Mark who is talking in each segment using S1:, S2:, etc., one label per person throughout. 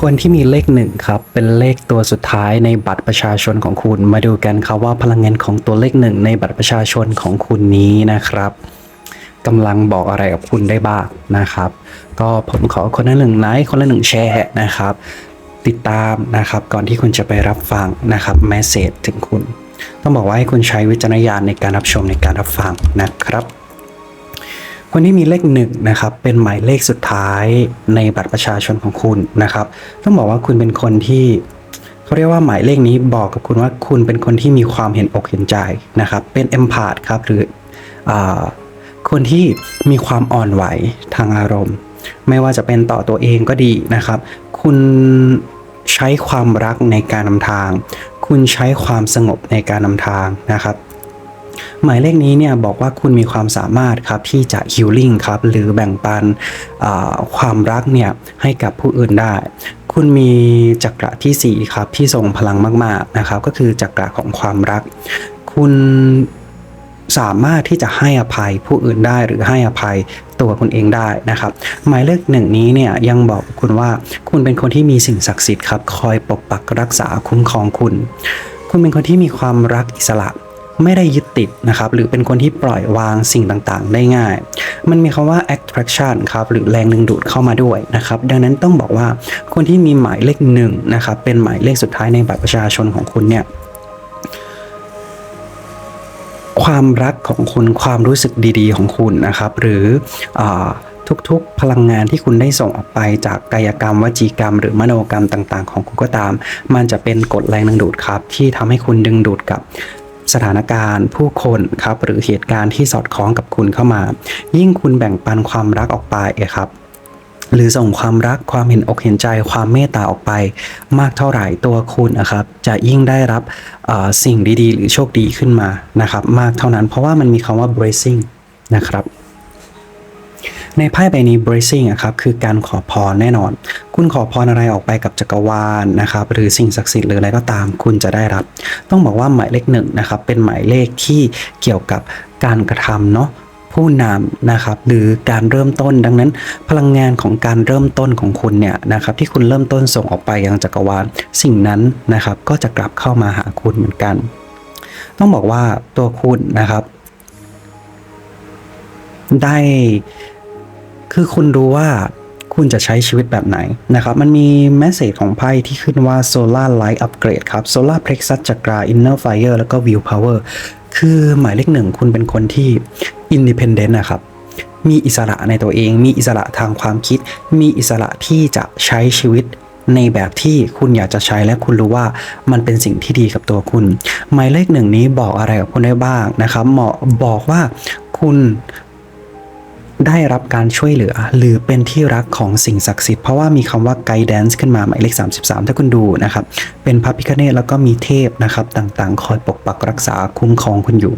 S1: คนที่มีเลขหนึ่งครับ เป็นเลขตัวสุดท้ายในบัตรประชาชนของคุณ มาดูกันครับว่าพลังงานของตัวเลขหนึ่งในบัตรประชาชนของคุณนี้นะครับกำลังบอกอะไรกับคุณได้บ้างนะครับ ก็ผมขอคนละหนึ่งไลค์คนละหนึ่งแชร์นะครับ ติดตามนะครับก่อนที่คุณจะไปรับฟังนะครับแมสเซจถึงคุณ ต้องบอกว่าให้คุณใช้วิจารณญาณในการรับชมในการรับฟังนะครับ คนที่มีเลขหนึ่งนะครับ เป็นหมายเลขสุดท้ายในบัตรประชาชนของคุณนะครับ ต้องบอกว่าคุณเป็นคนที่เขาเรียกว่าหมายเลขนี้บอกกับคุณว่าคุณเป็นคนที่มีความเห็นอกเห็นใจนะครับ เป็นเอมพาธครับหรืออาคนที่มีความอ่อนไหวทางอารมณ์ ไม่ว่าจะเป็นต่อตัวเองก็ดีนะครับ คุณใช้ความรักในการนำทาง คุณใช้ความสงบในการนำทางนะครับ หมายเลขนี้เนี่ยบอกว่าคุณมีความสามารถครับที่จะฮิลลิ่งครับหรือแบ่งปันความรักเนี่ยให้กับผู้อื่นได้ คุณมีจักระที่4ครับที่ทรงพลังมากๆนะครับ ก็คือจักระของความรัก คุณสามารถที่จะให้อภัยผู้อื่นได้หรือให้อภัยตัวคุณเองได้นะครับ หมายเลขหนึ่งนี้เนี่ยยังบอกคุณว่าคุณเป็นคนที่มีสิ่งศักดิ์สิทธิ์ครับคอยปกปักรักษาคุ้มครองคุณ คุณเป็นคนที่มีความรักอิสระ ไม่ได้ยึดติดนะครับหรือเป็นคนที่ปล่อยวางสิ่งต่างๆ ได้ง่าย มันมีคำว่า attraction ครับหรือแรงดึงดูดเข้ามาด้วยนะครับดังนั้นต้องบอกว่าคนที่มีหมายเลขหนึ่งนะครับเป็นหมายเลขสุดท้ายในบัตรประชาชนของคุณเนี่ยความรักของคุณความรู้สึกดีๆ ของคุณนะครับ หรืออทุกๆ พลังงานที่คุณได้ส่งออกไปจากกายกรรม วจีกรรม หรือมโนกรรมต่าง ๆ ของคุณก็ตาม มันจะเป็นกฎแรงดึงดูดครับ ที่ทำให้คุณดึงดูดกับ สถานการณ์ผู้คนครับหรือเหตุการณ์ที่สอดคล้องกับคุณเข้ามา ยิ่งคุณแบ่งปันความรักออกไปครับหรือส่งความรักความเห็นอกเห็นใจความเมตตาออกไป มากเท่าไหร่ตัวคุณนะครับ จะยิ่งได้รับสิ่งดีๆ หรือโชคดีขึ้นมานะครับ มากเท่านั้นเพราะว่ามันมีคำว่า blessing นะครับ ในไพ่ใบนี้ blessing ครับ คือการขอพรแน่นอน คุณขอพรอะไรออกไปกับจักรวาลนะครับ หรือสิ่งศักดิ์สิทธิ์หรืออะไรก็ตาม คุณจะได้รับ ต้องบอกว่าหมายเลขหนึ่งนะครับ เป็นหมายเลขที่เกี่ยวกับการกระทำเนาะผู้นำนะครับหรือการเริ่มต้นดังนั้น พลังงานของการเริ่มต้นของคุณเนี่ยนะครับที่คุณเริ่มต้นส่งออกไปยังจักรวาล สิ่งนั้นนะครับก็จะกลับเข้ามาหาคุณเหมือนกัน ต้องบอกว่าตัวคุณนะครับ ได้ คือคุณรู้ว่าคุณจะใช้ชีวิตแบบไหนนะครับ มันมีแมสเซจของไพ่ที่ขึ้นว่า Solar Light Upgrade ครับ Solar Plexus จักรา Inner Fire แล้วก็ Will Power คือหมายเลขหนึ่งคุณเป็นคนที่ Independent นะครับ มีอิสระในตัวเอง มีอิสระทางความคิด มีอิสระที่จะใช้ชีวิตในแบบที่คุณอยากจะใช้และคุณรู้ว่ามันเป็นสิ่งที่ดีกับตัวคุณ หมายเลขหนึ่งนี้บอกอะไรกับคุณได้บ้างนะครับเหมาะบอกว่าคุณ ได้รับการช่วยเหลือ หรือเป็นที่รักของสิ่งศักดิ์สิทธิ์เพราะว่ามีคำว่า guidance ขึ้นมาหมายเลข 33 ถ้าคุณดูนะครับเป็นพระพิฆเนศแล้วก็มีเทพนะครับต่างๆ คอยปกปักรักษาคุ้มครองคุณอยู่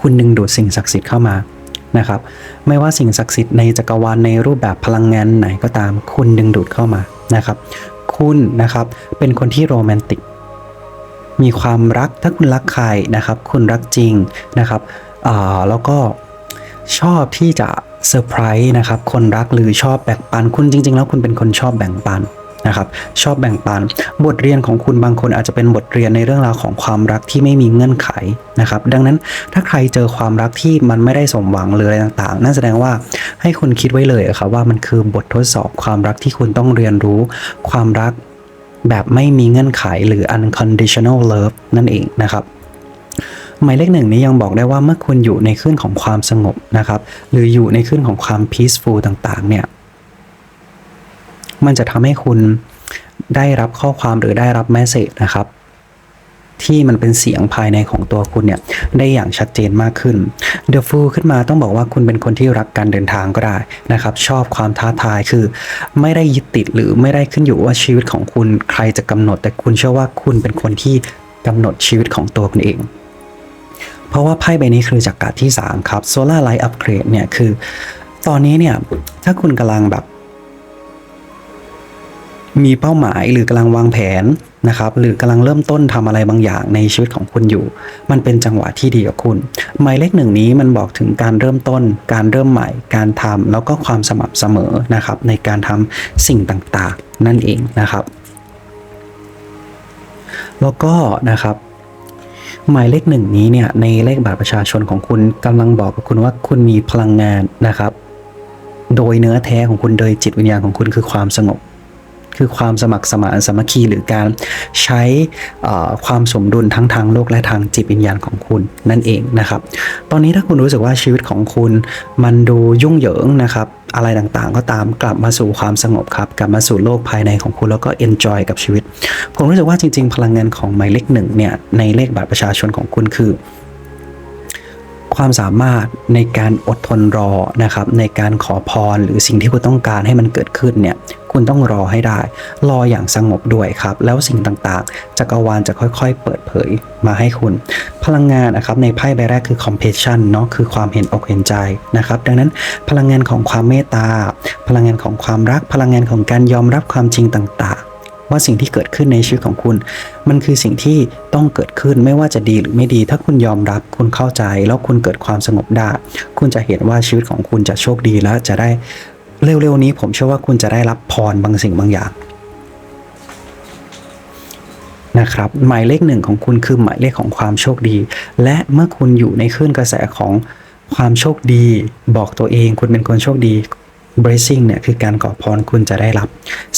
S1: คุณดึงดูดสิ่งศักดิ์สิทธิ์เข้ามานะครับไม่ว่าสิ่งศักดิ์สิทธิ์ในจักรวาลในรูปแบบพลังงานไหนก็ตาม คุณดึงดูดเข้ามานะครับ คุณนะครับเป็นคนที่โรแมนติก มีความรักถ้าคุณรักใครนะครับ คุณรักจริงนะครับอ่าแล้วก็ ชอบที่จะเซอร์ไพรส์นะครับ คนรักหรือชอบแบ่งปัน คุณจริง ๆ แล้วคุณเป็นคนชอบแบ่งปันนะครับ ชอบแบ่งปัน บทเรียนของคุณบางคนอาจจะเป็นบทเรียนในเรื่องราวของความรักที่ไม่มีเงื่อนไขนะครับ ดังนั้นถ้าใครเจอความรักที่มันไม่ได้สมหวังเลยอะไรต่างๆ นั่นแสดงว่าให้คุณคิดไว้เลยอะครับว่ามันคือบททดสอบความรักที่คุณต้องเรียนรู้ ความรักแบบไม่มีเงื่อนไขหรือ unconditional love นั่นเองนะครับ หมายเลขหนึ่งนี้ยังบอกได้ว่าเมื่อคุณอยู่ในคลื่นของความสงบนะครับ หรืออยู่ในคลื่นของความ peaceful ต่างๆ เนี่ย มันจะทำให้คุณได้รับข้อความหรือได้รับแมสเซจนะครับ ที่มันเป็นเสียงภายในของตัวคุณเนี่ย ได้อย่างชัดเจนมากขึ้น The Fool ขึ้นมาต้องบอกว่าคุณเป็นคนที่รักการเดินทางก็ได้นะครับ ชอบความท้าทายคือ ไม่ได้ยึดติดหรือไม่ได้ขึ้นอยู่ว่าชีวิตของคุณใครจะกำหนด แต่คุณเชื่อว่าคุณเป็นคนที่กำหนดชีวิตของตัวคุณเอง เพราะว่าไพ่ใบนี้คือจากการที่ 3 ครับ Solar Light Upgrade เนี่ยคือ ตอนนี้เนี่ยถ้าคุณกำลังแบบ มีเป้าหมายหรือกำลังวางแผนนะครับหรือกำลังเริ่มต้นทำอะไรบางอย่างในชีวิตของคุณอยู่ มันเป็นจังหวะที่ดีกับคุณ หมายเลขหนึ่งนี้มันบอกถึงการเริ่มต้น การเริ่มใหม่ การทำแล้วก็ความสม่ำเสมอนะครับ ในการทำสิ่งต่างๆ นั่นเองนะครับ แล้วก็นะครับ หมายเลขหนึ่งนี้เนี่ยในเลขบัตรประชาชนของคุณกำลังบอกกับคุณว่าคุณมีพลังงานนะครับ โดยเนื้อแท้ของคุณโดยจิตวิญญาณของคุณคือความสงบ คือความสมัครสมานสมัคคีหรือการใช้ความสมดุลทั้งทางโลกและทางจิตวิญญาณของคุณนั่นเองนะครับ ตอนนี้ถ้าคุณรู้สึกว่าชีวิตของคุณมันดูยุ่งเหยิงนะครับอะไรต่างๆ ก็ตามกลับมาสู่ความสงบครับ กลับมาสู่โลกภายในของคุณแล้วก็ enjoy กับชีวิต ผมรู้สึกว่าจริง ๆ พลังงานของหมายเลขหนึ่งเนี่ยในเลขบัตรประชาชนของคุณคือ ความสามารถในการอดทนรอนะครับในการขอพรหรือสิ่งที่คุณต้องการให้มันเกิดขึ้นเนี่ยคุณต้องรอให้ได้ รออย่างสงบด้วยครับ แล้วสิ่งต่างๆ จักรวาลจะค่อยๆ เปิดเผยมาให้คุณ พลังงานนะครับในไพ่ใบแรกคือ compassion เนาะคือความเห็นอกเห็นใจนะครับ ดังนั้นพลังงานของความเมตตา พลังงานของความรัก พลังงานของการยอมรับความจริงต่างๆ ว่าสิ่งที่เกิดขึ้นในชีวิตของคุณ มันคือสิ่งที่ต้องเกิดขึ้นไม่ว่าจะดีหรือไม่ดี ถ้าคุณยอมรับคุณเข้าใจ แล้วคุณเกิดความสงบได้ คุณจะเห็นว่าชีวิตของคุณจะโชคดีและจะได้เร็วๆนี้ ผมเชื่อว่าคุณจะได้รับพรบางสิ่งบางอย่างนะครับหมายเลขหนึ่งของคุณคือหมายเลขของความโชคดี และเมื่อคุณอยู่ในคลื่นกระแสของความโชคดี บอกตัวเองคุณเป็นคนโชคดี blessing เนี่ยคือการขอพรคุณจะได้รับ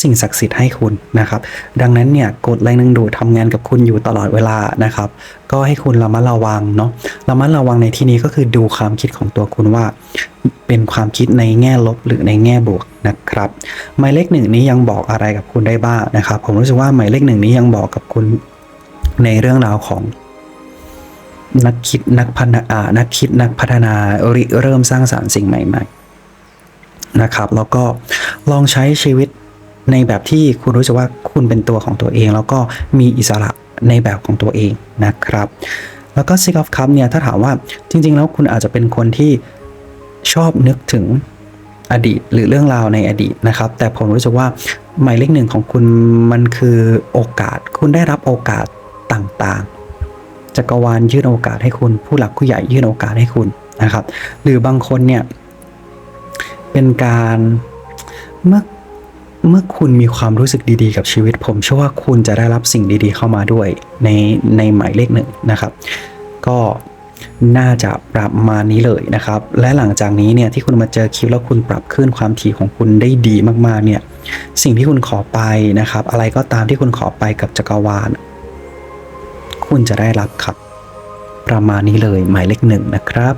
S1: สิ่งศักดิ์สิทธิ์ให้คุณนะครับ ดังนั้นเนี่ยกฎแรงดึงดูดทำงานกับคุณอยู่ตลอดเวลานะครับ ก็ให้คุณระมัดระวังเนาะระมัดระวังในที่นี้ก็คือดูความคิดของตัวคุณว่า เป็นความคิดในแง่ลบหรือในแง่บวกนะครับ หมายเลขหนึ่งนี้ยังบอกอะไรกับคุณได้บ้างนะครับ ผมรู้สึกว่าหมายเลขหนึ่งนี้ยังบอกกับคุณในเรื่องราวของนักคิดนักพัฒนานักคิดนักพัฒนาริเริ่มสร้างสารรค์สิ่งใหม่ ๆ นะครับ แล้วก็ลองใช้ชีวิตในแบบที่คุณรู้สึกว่าคุณเป็นตัวของตัวเอง แล้วก็มีอิสระในแบบของตัวเองนะครับ แล้วก็ Six of Cups เนี่ยถ้าถามว่าจริง ๆ แล้วคุณอาจจะเป็นคนที่ชอบนึกถึงอดีตหรือเรื่องราวในอดีตนะครับ แต่ผมรู้สึกว่าหมายเลขหนึ่งของคุณมันคือโอกาส คุณได้รับโอกาสต่างๆจักรวาลยื่นโอกาสให้คุณ ผู้หลักผู้ใหญ่ยื่นโอกาสให้คุณนะครับ หรือบางคนเนี่ย เป็นการเมื่อเมื่อคุณมีความรู้สึกดีๆ กับชีวิต ผมเชื่อว่าคุณจะได้รับสิ่งดีๆ เข้ามาด้วยในในหมายเลขหนึ่งนะครับ ก็น่าจะประมาณนี้เลยนะครับ และหลังจากนี้เนี่ยที่คุณมาเจอคลิปแล้วคุณปรับขึ้นความถี่ของคุณได้ดีมากๆเนี่ยสิ่งที่คุณขอไปนะครับ อะไรก็ตามที่คุณขอไปกับจักรวาล คุณจะได้รับครับ ประมาณนี้เลยหมายเลขหนึ่งนะครับ